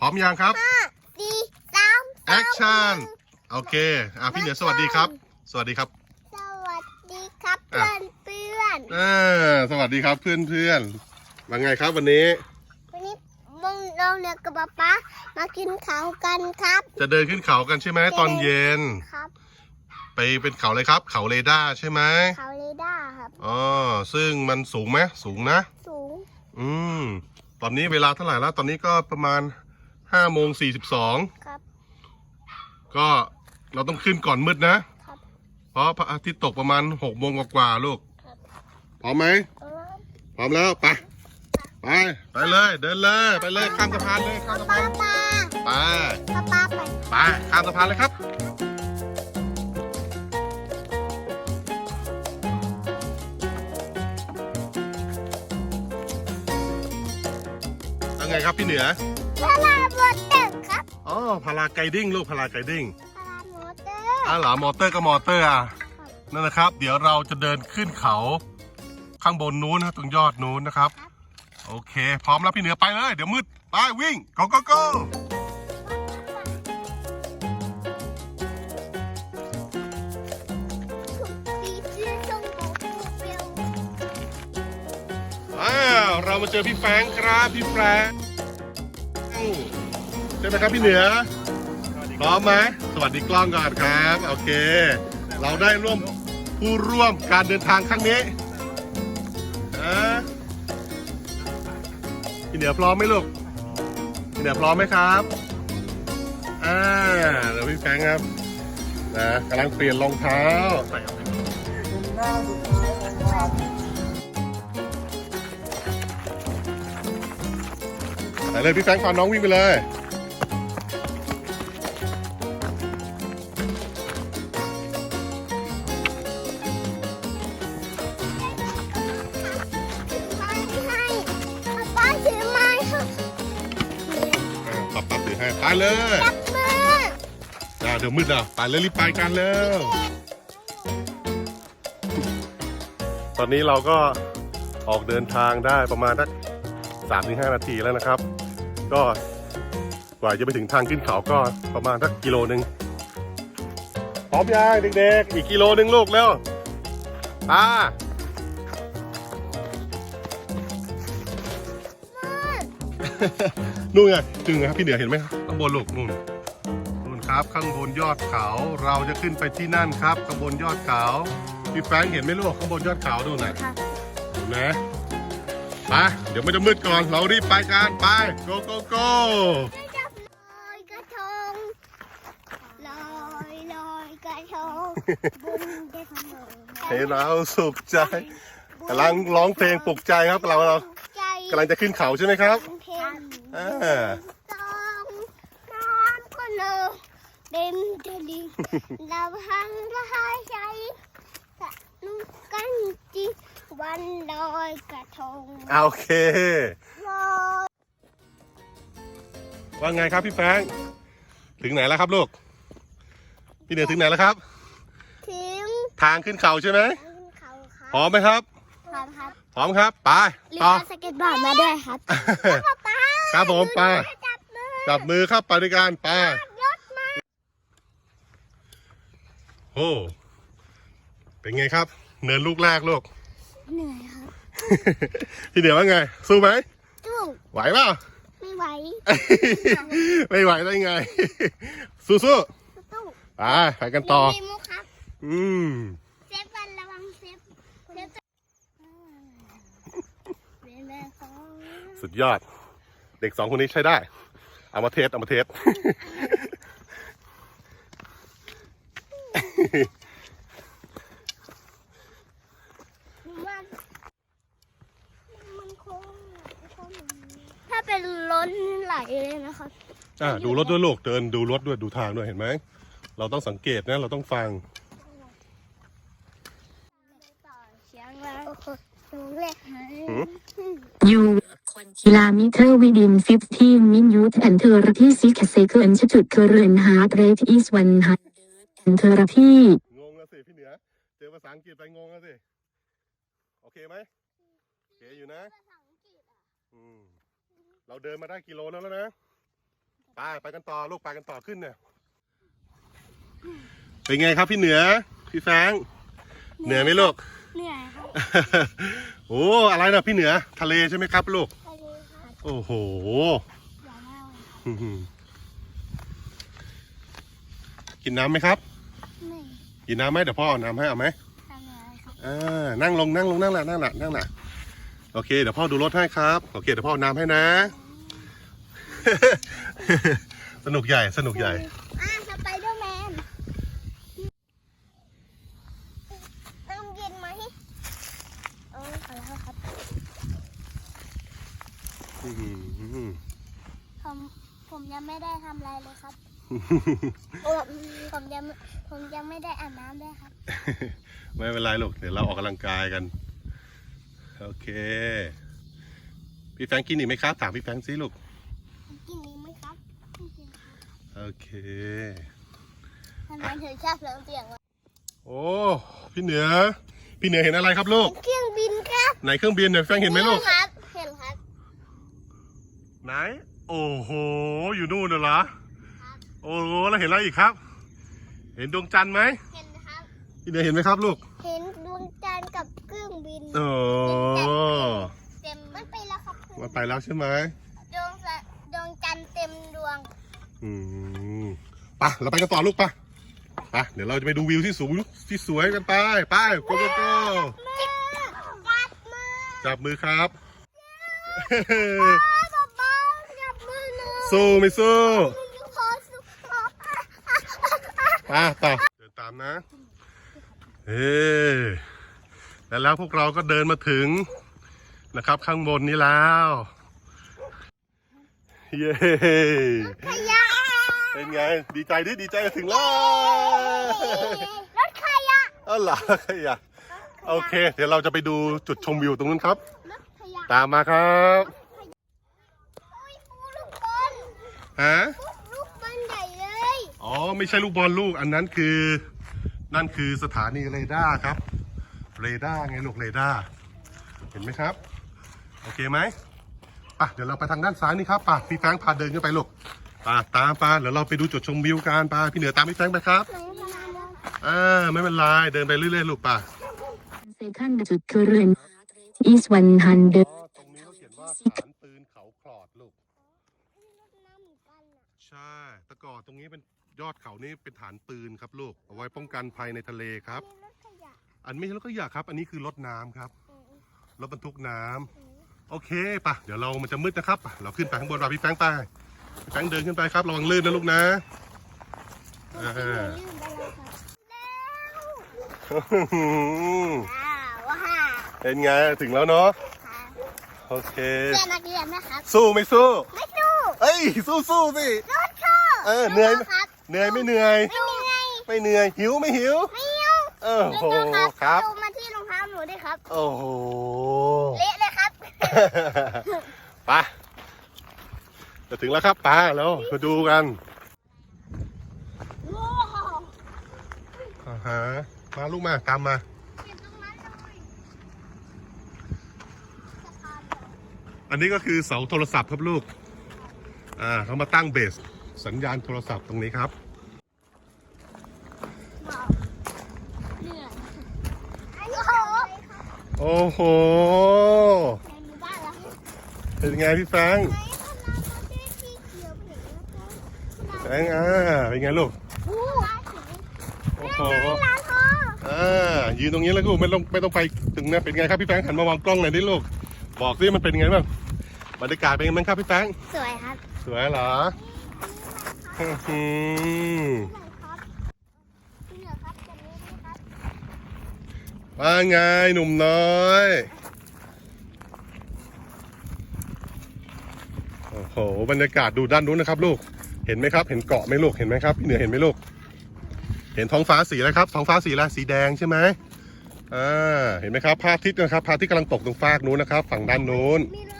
พร้อมยังครับสี่สามแอคชั่นโอเคอะพี่เหนือสวัสดีครับ สวัสดีครับ สวัสดีครับอะเพื่อนเพื่อนเออสวัสดีครับเพื่อนเพื่อนๆว่าไงครับวันนี้ วันนี้มึงเราเรียกกับป๊าป๊ามากินข้าวกันครับ จะเดินขึ้นเขากันใช่ไหมตอนเย็นครับ ไปเป็นเขาเลยครับ เขาเรดาร์ใช่ไหมเขาเรดาร์ครับอ๋อซึ่งมันสูงไหมสูงนะ สูง อืมตอนนี้เวลาเท่าไหร่แล้ว ตอนนี้ก็ประมาณ ห้าโมงสี่สิบสองครับ ก็เราต้องขึ้นก่อนมืดนะ ครับ เพราะพระอาทิตย์ตกประมาณหกโมงกว่าๆลูกครับ พร้อมไหมเออพร้อมแล้วไปไปไปเลยเดินเลยไปเลยข้ามสะพานเลยข้ามสะป๊าพานป๊าไปป๊าป๊าไปไปข้ามสะพานเลยครับ แล้วไงครับพี่เหนือพารา โมเตอร์ครับอ๋อพาราไกดิ้งลูกพาราไกดิ้งพาราโมเตอร์อ่าเหรอมอเตอร์ก็มอเตอร์อะนั่นนะครับ เดี๋ยวเราจะเดินขึ้นเขาข้างบนนู้นนะตรงยอดนู้นนะครับ โอเค พร้อมแล้วพี่เหนือไปเลย เดี๋ยวมืดไปวิ่ง go go go ปีชื่อชงโกเปรี้ยวอ้าวเรามาเจอพี่แฟรงค์ครับพี่แฟรงค์ ใช่ไหมครับพี่เหนือพร้อมไหมสวัสดีกล้องก่อนครับโอเค เราได้ร่วมผู้ร่วมการเดินทางครั้งนี้อ่าพี่เหนือพร้อมไหมลูกพี่เหนือพร้อมไหมครับอ่าเดี๋ยวพี่แฟงครับนะกำลังเปลี่ยนรองเท้าไปเลยพี่แฟงพาน้องวิ่งไปเลย ไปเลยจับมืออ่าเดี๋ยวมืดอะไปเลยรีบไปกันเร็วตอนนี้เราก็ออกเดินทางได้ประมาณสักสามถึงห้านาทีแล้วนะครับ ก็กว่าจะไปถึงทางขึ้นเขาก็ประมาณสักกิโลหนึ่งพร้อมยังเด็กๆ อีกกิโลหนึ่งลูกเร็วตา นู่นไงถึงไงครับพี่เหนือเห็นไหมครับข้างบนลูกนู่นนู่นครับข้างบนยอดเขาเราจะขึ้นไปที่นั่นครับข้างบนยอดเขาพี่แฟรงค์เห็นไหมลูกข้างบนยอดเขาดูหน่อยค่ะเห็นไหมไปเดี๋ยวมันจะมืดก่อนเรารีบไปกันไป go go go จับลอยกระทงลอยลอยกระทงบุญได้เสมอให้เราสุขใจกำลังร้องเพลงปลุกใจครับเราเราใจกำลังจะขึ้นเขาใช่ไหมครับ เพลงอ่าต้องน้ำก็เลอเต็มทะเลเราหันละหายใจสนุกกันจริงวันลอยกระทงอ่าโอเค ลอยว่าไงครับพี่แฟรงค์ถึงไหนแล้วครับลูก พี่เหนือถึงไหนแล้วครับ ถึงทางขึ้นเขาใช่ไหมขึ้นเขาคพร้อมไหมครับพร้อมครับพร้อมครับ ไปลืมต่อ เอาสเก็ตบอร์ดมาด้วยครับ ครับผมไปจับมือจับมือครับไปด้วยกันไปรถมาโอ้เป็นไงครับ เนินลูกแรกลูก เหนื่อยครับพี่เหนือว่าไง สู้ไหมตู้ไหวเปล่า ไม่ไหวไม่ไหวได้ไง สู้ๆตู้ไปไปกันต่อ มีมุกครับ อืม เซฟวันระวังเซฟเซฟเป็นแม่ของ สุดยอด เด็กสองคนนี้ใช้ได้ เอามาเทสเอามาเทสมันมันคงถ้าเป็นล้นไหลเลยนะครับอ่าดูรถด้วยลูกเดินดูรถด้วยดูทางด้วยเห็นไหม เราต้องสังเกตนะ เราต้องฟังเสียงแล้วสูงเลย หืม You kilometer within 15 minutes and 30 seconds จุด current heart rate is 100 and 30งงแล้วสิพี่เหนือ เจอภาษาอังกฤษไปงงแล้วสิ โอเคไหมโอเคอยู่นะอืมเราเดินมาได้กิโลแล้วแล้วนะไปไปกันต่อลูกไปกันต่อขึ้นเนี่ยเป็นไงครับพี่เหนือ พี่แฟงเหนือไหมลูกเหนื่อยครับ โอ้อะไรนะพี่เหนือ ทะเลใช่ไหมครับลูก โอ้โหอย่าเล่าอื้อหือกินน้ำไหมครับ ไม่กินน้ำไหมเดี๋ยวพ่อเอาน้ำให้เอาไหมทำอะไรครับอ่านั่งลงนั่งลงนั่งละนั่งละนั่งละโอเคเดี๋ยวพ่อดูรถให้ครับ โอเคเดี๋ยวพ่อเอาน้ำให้นะ สนุกใหญ่สนุกใหญ่ อ่าสไปเดอร์แมนน้ำเย็นไหมเออขอแล้วครับ อื้อหือ ผมผมยังไม่ได้ทำอะไรเลยครับผมผมยังผมยังไม่ได้อาบน้ำด้วยครับ ไม่เป็นไรลูกเดี๋ยวเราออกกำลังกายกัน โอเค พี่แฟรงค์กินอีกไหมครับ ถามพี่แฟรงค์สิลูก กินนี้ไหมครับไม่กินครับโอเค ทำไมถึงชอบเสียงเสียงวะโอ้ พี่เหนือ พี่เหนือเห็นอะไรครับลูก เครื่องบินครับ ไหนเครื่องบินเนี่ยแฟรงค์เห็นไหมลูก ครับเห็นครับ ไหน โอ้โห อยู่นู่นน่ะเหรอ โอ้โห แล้วเห็นอะไรอีกครับ เห็นดวงจันทร์ไหมเห็นครับ พี่เหนือเห็นไหมครับลูก เห็นดวงจันทร์กับเครื่องบินโอ้เต็มมันไปแล้วครับมาไปแล้วใช่ไหมดวงสะดวงจันทร์เต็มดวง อืมไปเราไปกันต่อลูกไปไปเดี๋ยวเราจะไปดูวิวที่สูงที่สวยกันไป ไปโกโกโกมือจับมือจับมือครับ สู้ไม่สู้ขอสู้ขอไปต่อเดินตามนะเฮ้แล้วแล้วพวกเราก็เดินมาถึงนะครับ ข้างบนนี้แล้ว เย้ขยะเป็นไง ดีใจดิดีใจถึงแล้วรถขยะอ๋อเหรออย่าโอเค เดี๋ยวเราจะไปดูจุดชมวิวตรงนู้นครับรถขยะตามมาครับ โอ้ยลูกบอล ฮะลูกบอลใหญ่เลยอ๋อไม่ใช่ลูกบอลลูกอันนั้นคือ นั่นคือสถานีเรดาร์ครับ เรดาร์ไงลูกเรดาร์เห็นไหมครับ โอเคไหมป่ะเดี๋ยวเราไปทางด้านซ้ายนี่ครับป่ะพี่แฟรงค์พาเดินขึ้นไปลูกป่ะตามป่ะเดี๋ยวเราไปดูจุดชมวิวกันป่ะพี่เหนือตามพี่แฟรงค์ไปครับไหนมาแล้วอ่าไม่เป็นไรเดินไปเรื่อยๆลูกป่ะ Second จุด current is 100ตรงนี้เขาเขียนว่าฐานปืนเขาคลอดลูก รถน้ำเหมือนกันอะใช่แต่ก่อนตรงนี้เป็นยอดเขานี่เป็นฐานปืนครับลูกเอาไว้ป้องกันภัยในทะเลครับ มีรถขยะอันไม่ใช่รถขยะครับ อันนี้คือรถน้ำครับอืมรถบรรทุกน้ำ อืมโอเคป่ะ เดี๋ยวเรามันจะมืดนะครับป่ะเราขึ้นไปข้างบนป่ะพี่แฟรงค์ไปพี่แฟรงค์เดินขึ้นไปครับ ระวังลื่นนะลูกนะ อ่า ลืมไปแล้วครับว้าวว้าวเป็นไง ถึงแล้วเนาะครับโอเคเรียนนักเรียนนะครับ สู้ไม่สู้ไม่สู้ เอ้ยสู้สู้สิรถสู้เออเหนื่อยไหมครับเหนื่อยไม่เหนื่อย ไม่เหนื่อยไม่เหนื่อยหิวไม่หิวไม่หิวเออรถโหสู้ครับครับดูมาที่รองเท้าหนูด้วยครับ โอ้โหเละเลยครับไปจะถึงแล้วครับป้าแล้วมาดูกันว้าวอ่าฮะมาลูกมาตามมาเห็นตรงนั้นเลยสะพานเหรออันนี้ก็คือเสาโทรศัพท์ครับลูก อ่าเขามาตั้งเบสสัญญาณโทรศัพท์ตรงนี้ครับ โอ้โห เป็นไงพี่แฟงแฟงอ่าเป็นไงลูกโอ้โอ้โหอ่ายืนตรงนี้แล้วลูกไม่ต้องไม่ต้องไปถึงนะเป็นไงครับพี่แฟงหันมามองกล้องหน่อยดิลูก บอกสิมันเป็นไงบ้าง บรรยากาศเป็นไงบ้างครับพี่แฟรงค์สวยครับ สวยเหรออื้อหือสวยครับเหนือครับจะนี้นะครับว่าไงหนุ่มน้อยโอ้โหบรรยากาศดูด้านนู้นนะครับ ลูกเห็นไหมครับ เห็นเกาะไหมลูกเห็นไหมครับพี่เหนือเห็นไหมลูก เห็นท้องฟ้าสีอะไรครับท้องฟ้าสีอะไรสีแดงใช่ไหมอ่าเห็นไหมครับพระอาทิตย์นะครับพระอาทิตย์กำลังตกตรงฟากนู้นนะครับ ฝั่งด้านนู้น มีรถด้วย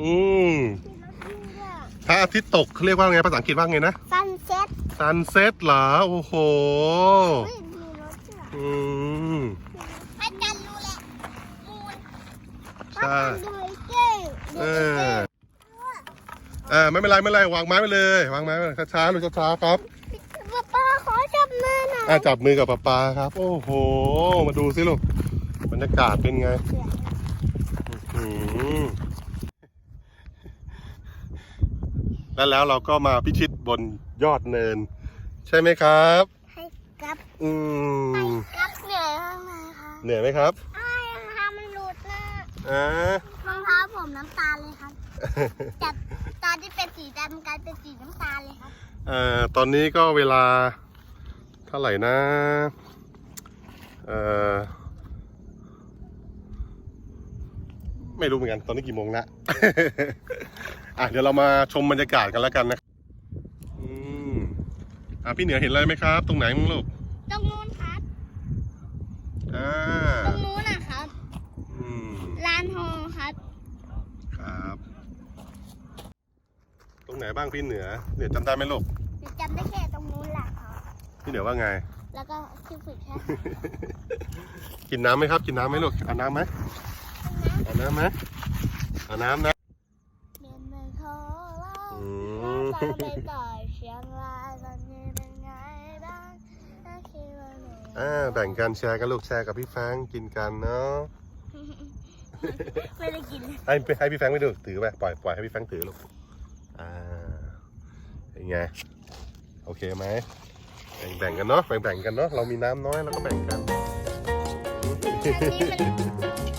อืมมีรถด้วยพระอาทิตย์ตกเขาเรียกว่าไงภาษาอังกฤษว่าไงนะ ซันเซ็ตซันเซ็ตเหรอ โอ้โหเฮ้ยมีรถด้วยอืม พระจันทร์รู้แหละมูนใช่พระจันทร์ดูไอ้เก้งเอออ่าไม่เป็นไรไม่เป็นไรวางไม้ไปเลยวางไม้ไปเลยช้าๆลูกช้าๆครับป้าป้าขอจับมือหน่อยอ่าจับมือกับป๊าป๊าครับ โอ้โห มาดูสิลูกบรรยากาศเป็นไงอื้อหือ แล้วแล้วเราก็มาพิชิตบนยอดเนิน ใช่ไหมครับ ให้กับอืให้มกับเหนื่อยมากเลยค่ะเหนื่อยไหมครับไอ้รองเท้ามันหลุดนะอ่ารองเท้าผมน้ำตาลเลยครับจากตอนที่เป็นสีดำกลายเป็นสีน้ำตาลเลยครับเอ่อตอนนี้ก็เวลาเท่าไหร่นะเอ่อ ไม่รู้เหมือนกันตอนนี้กี่โมงละ อะเดี๋ยวเรามาชมบรรยากาศกันแล้วกันนะอืมอะพี่เหนือเห็นอะไรไหมครับ ตรงไหนมึงลูกตรงนู้นครับอ่าตรงนู้นนะครับ อืมลานฮอครับ ครับ ตรงไหนบ้างพี่เหนือเหนือจำได้ไหมลูกหนูจำได้แค่ตรงนู้นแหละครับพี่เหนือว่าไง แล้วก็ที่ฝึกแค่ กินน้ำไหมครับ กินน้ำไหมลูกเอาน้ำไหม เอาน้ำไหมเอาน้ำนะเมียนเมืองโคราชอืถ้ามเราไปต่อยเชียงรายตอนนี้เป็นไงบ้างถ้าคิดว่าเหนื่อยอ่าแบ่งกันแชร์กันลูกแชร์กับพี่แฟรงค์กินกันเนาะไม่ได้กินเลยให้ให้พี่แฟรงค์ไปดูถือไปปล่อยปล่อยให้พี่แฟรงค์ถือลูกอ่าเป็นไงโอเคไหมแบ่งแบ่งกันเนาะแบ่งแบ่งกันเนาะเรามีน้ำน้อยเราก็แบ่งกันอันนี้มัน